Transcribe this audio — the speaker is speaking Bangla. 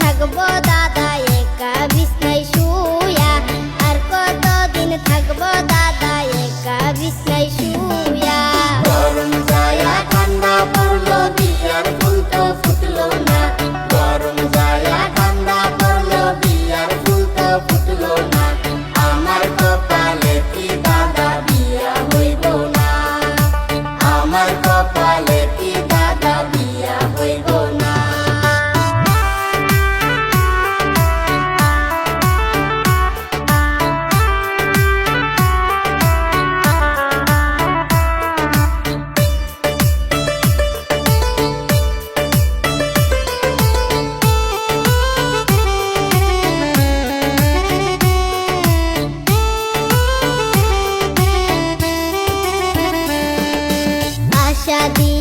থাকব দাদা একা বিষ্ণাই শুয়া। আর কতদিন থাকব দাদা একা বিষ্ণাই শুয়া। शादी